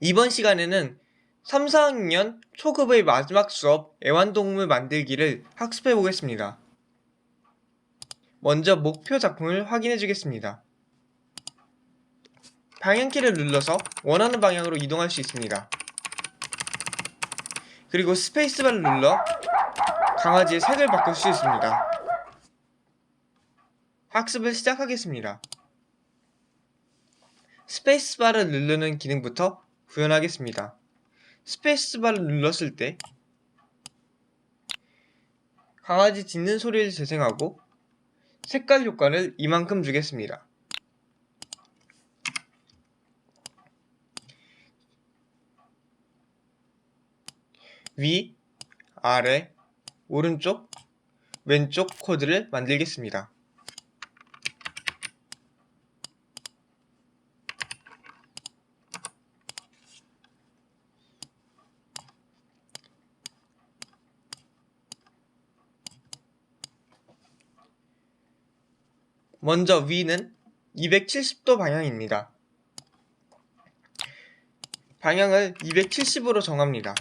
이번 시간에는 3, 4학년 초급의 마지막 수업 애완동물 만들기를 학습해 보겠습니다. 먼저 목표 작품을 확인해 주겠습니다. 방향키를 눌러서 원하는 방향으로 이동할 수 있습니다. 그리고 스페이스바를 눌러 강아지의 색을 바꿀 수 있습니다. 학습을 시작하겠습니다. 스페이스바를 누르는 기능부터 구현하겠습니다. 스페이스바를 눌렀을 때 강아지 짖는 소리를 재생하고 색깔 효과를 이만큼 주겠습니다. 위, 아래, 오른쪽, 왼쪽 코드를 만들겠습니다. 먼저 위는 270도 방향입니다. 방향을 270으로 정합니다.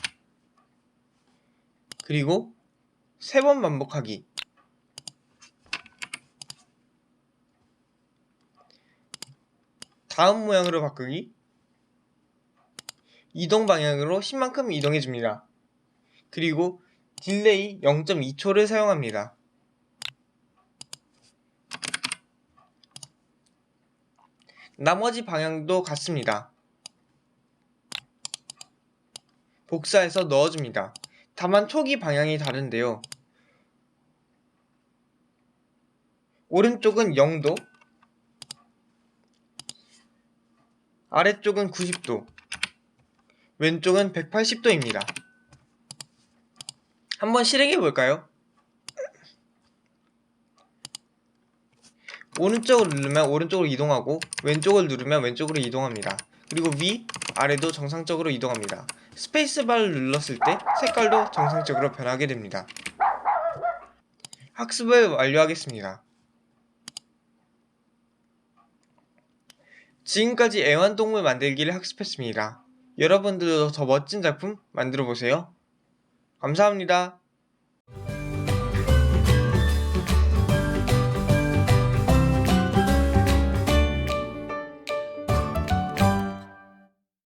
그리고 세 번 반복하기. 다음 모양으로 바꾸기. 이동 방향으로 10만큼 이동해 줍니다. 그리고 딜레이 0.2초를 사용합니다. 나머지 방향도 같습니다. 복사해서 넣어줍니다. 다만 초기 방향이 다른데요. 오른쪽은 0도, 아래쪽은 90도, 왼쪽은 180도입니다. 한번 실행해 볼까요? 오른쪽을 누르면 오른쪽으로 이동하고 왼쪽을 누르면 왼쪽으로 이동합니다. 그리고 위, 아래도 정상적으로 이동합니다. 스페이스바를 눌렀을 때 색깔도 정상적으로 변하게 됩니다. 학습을 완료하겠습니다. 지금까지 애완동물 만들기를 학습했습니다. 여러분들도 더 멋진 작품 만들어 보세요. 감사합니다.